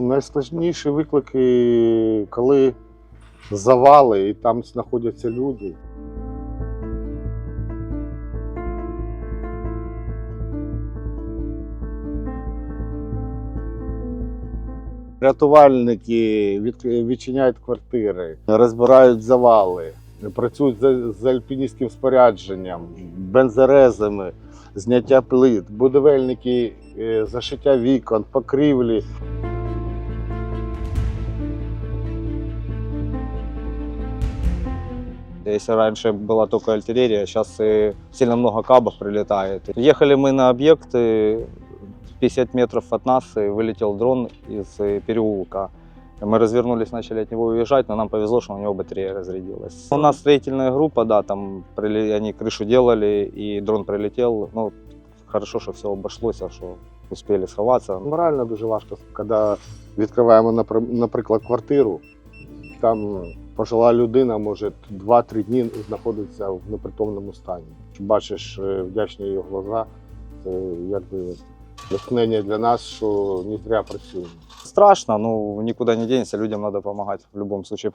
Найскладніші виклики, коли завали і там знаходяться люди. Рятувальники відчиняють квартири, розбирають завали, працюють з, альпіністським спорядженням, бензорезами, зняття плит, будівельники, е, зашиття вікон, покрівлі. Если раньше была только артиллерия, сейчас и сильно много кабов прилетает. Ехали мы на объект, и 50 метров от нас и вылетел дрон из э, переулка. Мы развернулись, начали от него уезжать, но нам повезло, что у него батарея разрядилась. У нас строительная группа, да, там прили- они крышу делали, и дрон прилетел. Ну, хорошо, що все обошлося, що успіли сховатися. Морально дуже важко, коли відкриваємо, напри- наприклад, квартиру, там пожила людина може 2-3 дні знаходиться в непритомному стані. Бачиш е, вдячні його глаза, це якби натхнення для нас, що не зря працюємо. Страшно, ну нікуди не денешься, людям треба допомагати в будь-якому случае.